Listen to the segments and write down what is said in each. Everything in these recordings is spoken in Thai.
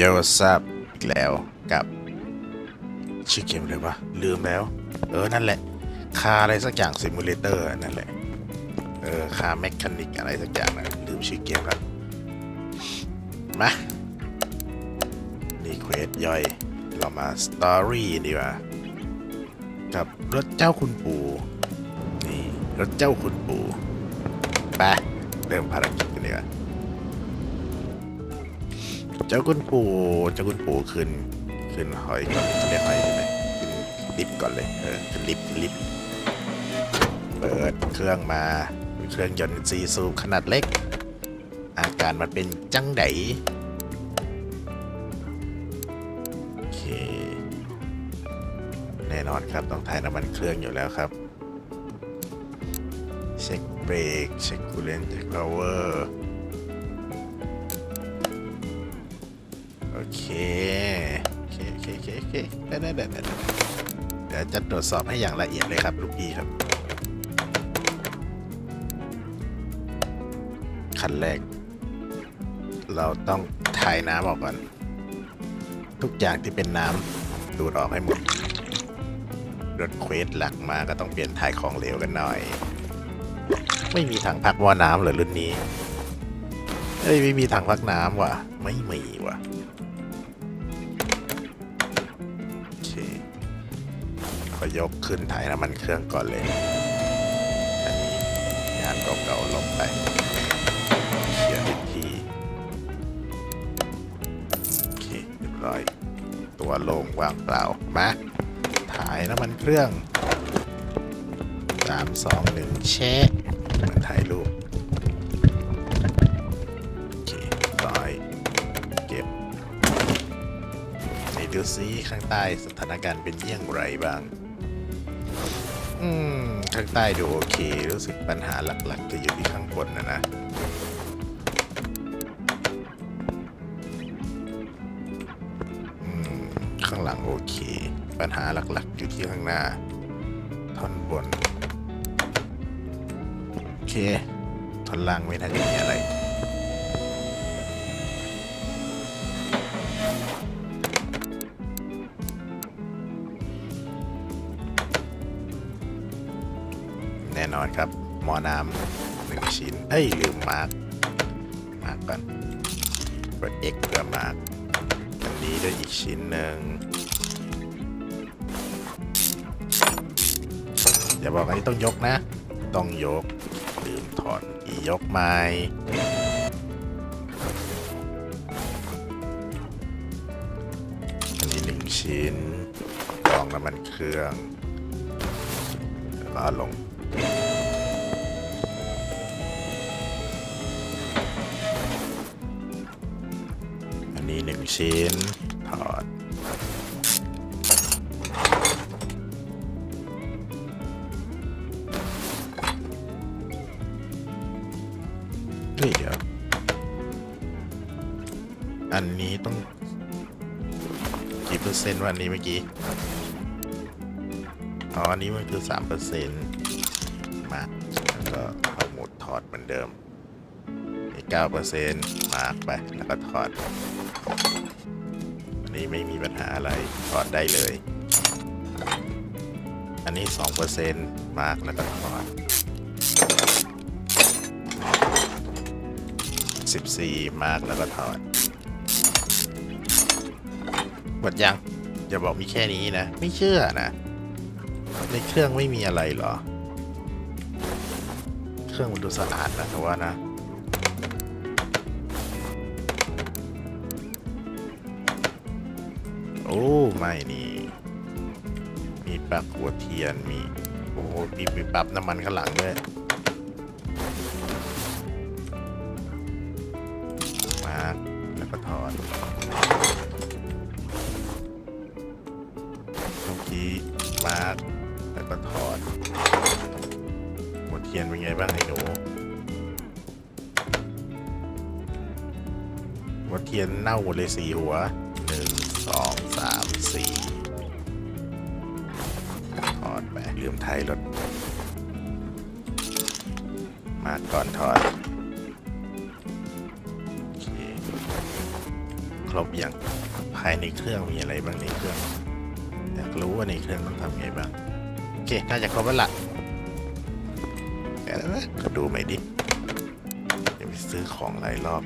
โยซับอีกแล้วกับ ชื่อเกมเลยวะลืมแล้ว เออ นั่นแหละ คาอะไรสักอย่างซิมูเลเตอร์นั่นแหละ เออ คาแมคคานิกอะไรสักอย่างนะลืมชื่อเกมแล้วมานี่เควสย่อย เรามาสตอรี่ดีกว่า กับรถเจ้าคุณปู่นี่ รถเจ้าคุณปู่ไปเริ่มภารกิจกันดีกว่า เจ้าคุณปู่เจ้าคุณปู่ขึ้นขึ้นหอยก่อนเขาเรียกหอยใช่ไหมขึ้นลิฟต์ก่อนเลยเออขึ้นลิฟต์ขึ้นลิฟต์เปิดเครื่องมาเป็นเครื่องยนต์ซีซูขนาดเล็ก อาการมันเป็นจังไดโอเค แน่นอนครับต้องถ่ายน้ำมันเครื่องอยู่แล้วครับ เช็คเบรกเช็คคูลเลนต์เช็คพาวเวอร์ โอเค โอเคโอเคโอเคโอเคได้ได้ได้ได้เดี๋ยวจะตรวจสอบให้อย่างละเอียดเลยครับลูกพี่ครับ ขั้นแรก เราต้องถ่ายน้ำออกก่อน ทุกอย่างที่เป็นน้ำดูดออกให้หมดรถเควสหลักมาก็ต้องเปลี่ยนถ่ายของเหลวกันหน่อย ไม่มีถังพักหม้อน้ำเหรอรุ่นนี้ เอ้ยไม่มีถังพักน้ำว่ะ ไม่มีว่ะโอเคขอยกขึ้นถ่ายน้ำมันเครื่องก่อนเลย อันนี้งานเก่าๆลงไปเคลียร์อีกทีโอเคเรียบร้อย ตัวโล่งว่างเปล่ามาถ่ายน้ำมันเครื่องสามสองหนึ่งแชะเหมือนถ่ายรูป ดูซิข้างใต้สถานการณ์เป็นเยี่ยงไรบ้าง อืม ข้างใต้ดูโอเค รู้สึกปัญหาหลักๆ จะอยู่ที่ข้างบนนะนะอืมข้างหลังโอเค ปัญหาหลักๆ อยู่ที่ข้างหน้า ท่อนบน โอเค ท่อนล่างไม่น่าจะมีอะไร ครับหมอน้ำหนึ่งชิ้นเอ้ยลืมมาร์กมาร์กก่อนกด X เพื่อมาร์กอันนี้ด้วยอีกชิ้นหนึ่งอย่าบอกอันนี้ต้องยกนะ ต้องยกลืมถอดอียกไม้อันนี้หนึ่งชิ้นกองน้ำมันเครื่องแล้วก็เอลง ชิ้นถอดเฮ้ยเดี๋ยว อันนี้ต้องกี่เปอร์เซ็นต์วันนี้เมื่อกี้ อ๋อ อันนี้มันคือสามเปอร์เซ็นต์มาแล้วก็เอาหมุดถอดเหมือนเดิมนี่เก้าเปอร์เซ็นต์มาไป แล้วก็ถอด นี้ไม่มีปัญหาอะไรถอดได้เลย อันนี้สองเปอร์เซ็นต์มาร์กแล้วก็ถอดสิบสี่มาร์กแล้วก็ถอดหมดยังอย่าบอกมีแค่นี้นะ ไม่เชื่อนะ ในเครื่องไม่มีอะไรหรอ เครื่องมันดูสะอาดนะแต่ว่านะ โอ้ไม่นี่ มีปลักหัวเทียนมี โอ้โหมีมีปรับน้ำมันข้างหลังด้วยมาแล้วก็ถอดเมื่อกี้มาแล้วก็ถอดหัวเทียนเป็นไงบ้างไอ้หนูหัวเทียนเน่าหมดเลยสี่หัว สองสามสี่ถอดไปลืมไทยรถ มาก่อนถอดครบยังภายในเครื่องมีอะไรบ้างในเครื่องอยากรู้ว่าในเครื่องต้องทำไงบ้างโอเคน่าจะครบแล้วล่ะแค่นั้นนะก็ดูใหม่ดิจะไปซื้อของหลายรอบ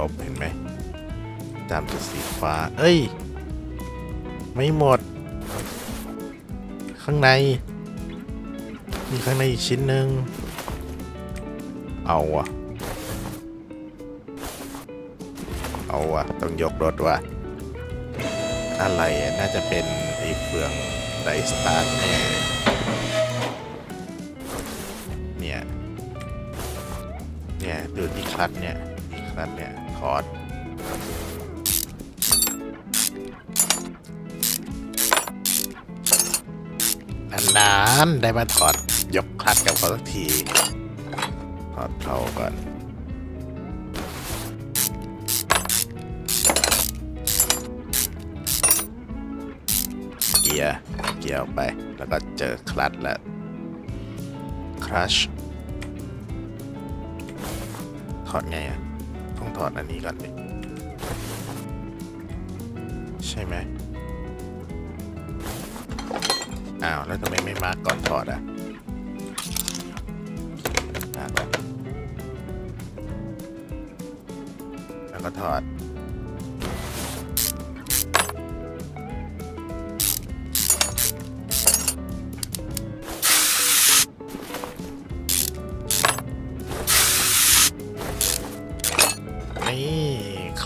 ครบเห็นไหมตามจุดสีฟ้า เอ้ย ไม่หมด ข้างในมีข้างในอีกชิ้นหนึ่งเอาอะเอาอะต้องยกรถว่ะอะไรน่าจะเป็นไอ้เฟืองไดสตาร์ทแน่เนี่ย เนี่ย ดูที่คลัตเนี่ยคลัตเนี่ย ถอดนานๆได้มาถอดยกคลัดกับเขาสักทีถอดเขาก่อนเกียร์เกียร์ไป แล้วก็เจอคลัดแล้วครัชถอดไงอะ ต้องถอดอันนี้ก่อนดิใช่ไหมอ้าว แล้วทำไมไม่มาร์กก่อนถอดอะมาร์กก่อนแล้วก็ถอด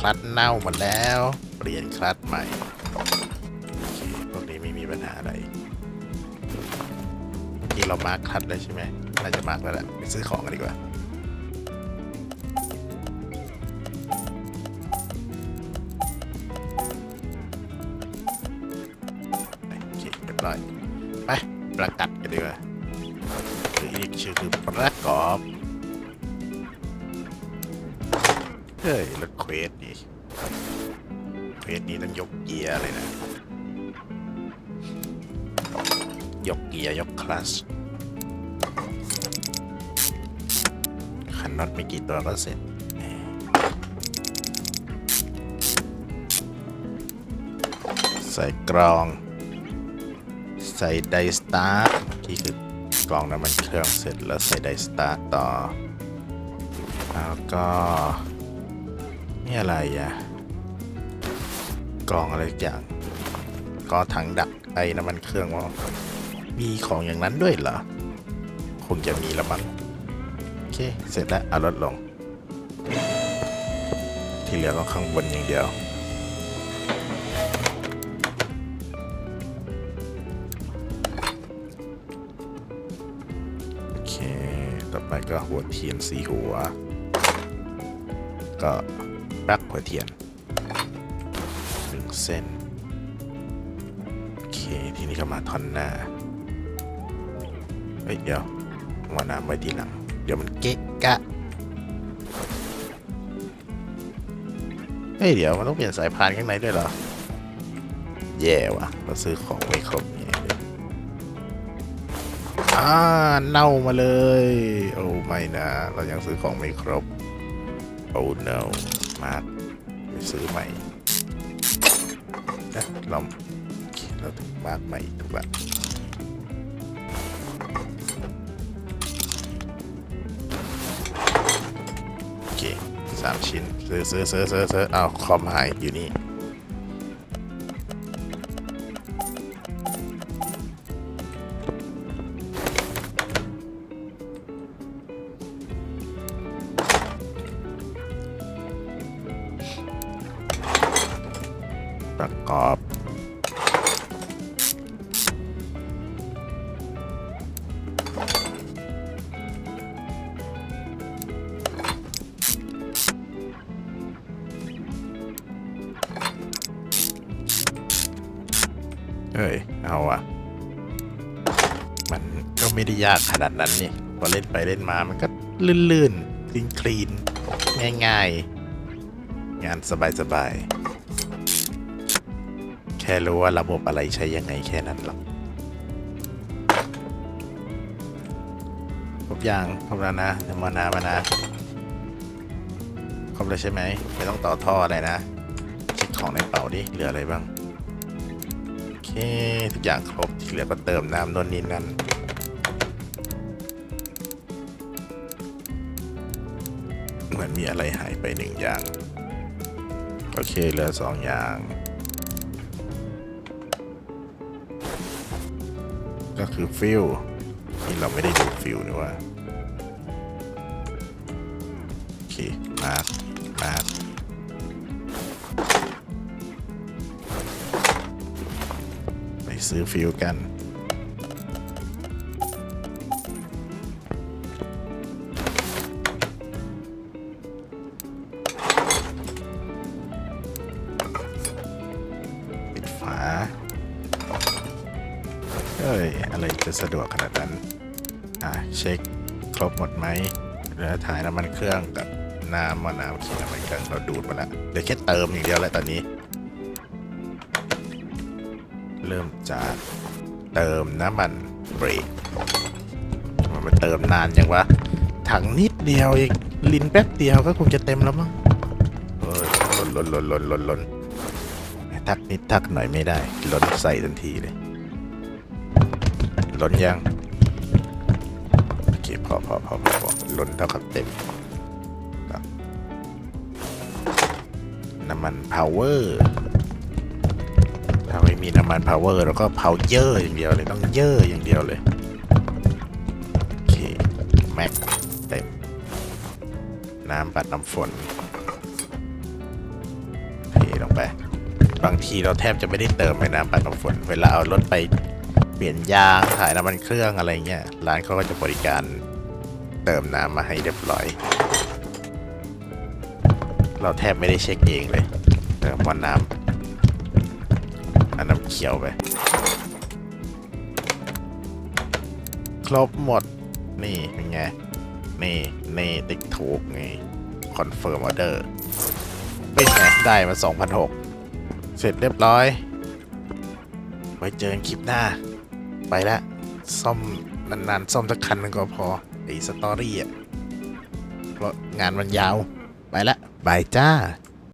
ลัตช์เน่าหมดแล้ว เปลี่ยนคลัตช์ใหม่พวกนี้ไม่มีปัญหาอะไรที่เรามาร์คคลัดเลยใช่ไหมน่าจะมาร์คแล้วแหละไปซื้อของกันดีกว่าโอเคเรียบร้อยไปประกัดกันดีกว่าหรืออีกชื่อคือประกอบ เฮ้ยรถ เควสดิเควสนี้ต้องยกเกียร์เลยนะ ยกเกียร์ ยกคลัสคันน็อตไม่กี่ตัวก็เสร็จใส่กรอง ใส่ไดสตาร์ทที่คือกรองน้ำมันเครื่องเสร็จแล้วใส่ไดสตาร์ทต่อ แล้วก็ อะไรอะกรองอะไรอย่างก็ถังดักไอ้น้ำมันเครื่องว่ามีของอย่างนั้นด้วยเหรอ คงจะมีละมั้งโอเค เสร็จแล้วเอารถลง ที่เหลือก็ข้างบนอย่างเดียวโอเค ต่อไปก็หัวเทียนสีหัว ก็ ปลั๊กหัวเทียนหนึ่งเส้น โอเค ทีนี้ก็มาท่อนหน้า เฮ้ย เดี๋ยววาน้ำไว้ทีหลัง เดี๋ยวมันเกะกะ เฮ้ย เดี๋ยวมันต้องเปลี่ยนสายพานข้างในด้วยเหรอ แย่ว่ะ เราซื้อของไม่ครบเนี่ยอ่าเน่ามาเลย โอ้ไม่นะ เรายังซื้อของไม่ครบโอ้ no มาไปซื้อใหม่นะเราเราถึงมาร์กใหม่ถูกปะโอเคสามชิ้น ซื้อซื้อซื้อซื้อซื้อเอาคอมหายอยู่นี่ ฮ้ย เอาอะมันก็ไม่ได้ยากขนาดนั้นนี่พอเล่นไปเล่นมามันก็ลื่นๆคลีนคลีนๆง่ายๆ งานสบายๆ แค่รู้ว่าระบบอะไรใช้ยังไงแค่นั้นหรอกอย่างครบแล้วนะเดี๋ยวมานามานะครบแล้วใช่ไหม ไม่ต้องต่อท่ออะไรนะเช็คของในเป๋าดิ เหลืออะไรบ้าง ทุกอย่างครบที่เหลือก็เติมน้ำนนนี่นั่นเหมือนมีอะไรหายไปหนึ่งอย่าง โอเคเหลือสองอย่าง ก็คือฟิลนี่เราไม่ได้ดูฟิลนี่ว่าโอเคมาร์คมาร์ ซื้อฟิลกัน ปิดฝา เอ้ย อะไรจะสะดวกขนาดนั้น อะ เช็คครบหมดไหมเหลือถ่ายน้ำมันเครื่องกับน้ำมะนาวขีน้ำมันเครื่องเราดูดมาแล้วเหลือแค่เติมอย่างเดียวแหล้วตอนนี้ เริ่มจากเติมน้ำมันเบรกมันมาเติมนานยังวะ ถังนิดเดียวเองลินแป๊บเดียวก็คงจะเต็มแล้วมั้งเออล้นล้นล้นล้นล้นล้นทักนิดทักหน่อยไม่ได้ ล้นใส่ทันทีเลย ล้นยังโอเคพอพอพอพอพอล้นเท่ากับเต็มน้ำมันพาวเวอร์ ถ้าไม่มีน้ำมันพาวเวอร์เราก็เผาเยอะอย่างเดียวเลยต้องเยอะอย่างเดียวเลยโอเคแม็กเต็มน้ำปัดน้ำฝนเทลงไป บางทีเราแทบจะไม่ได้เติมไปน้ำปัดน้ำฝน เวลาเอารถไปเปลี่ยนยางถ่ายน้ำมันเครื่องอะไรเงี้ยร้านเขาก็จะบริการเติมน้ำมาให้เรียบร้อย เราแทบไม่ได้เช็คเองเลยเติมวันน้ำอันน้ำ เขียวไป ครบหมด นี่เป็นไง นี่นี่ติ๊กถูกไงคอนเฟิร์มออเดอร์เป็นไง ได้มา 2,006เสร็จเรียบร้อย ไว้เจอกันคลิปหน้า ไปละซ่อมนานๆซ่อมสักคันนึงก็พอไอ้สตอรี่อะ เพราะงานมันยาว ไปละบายจ้า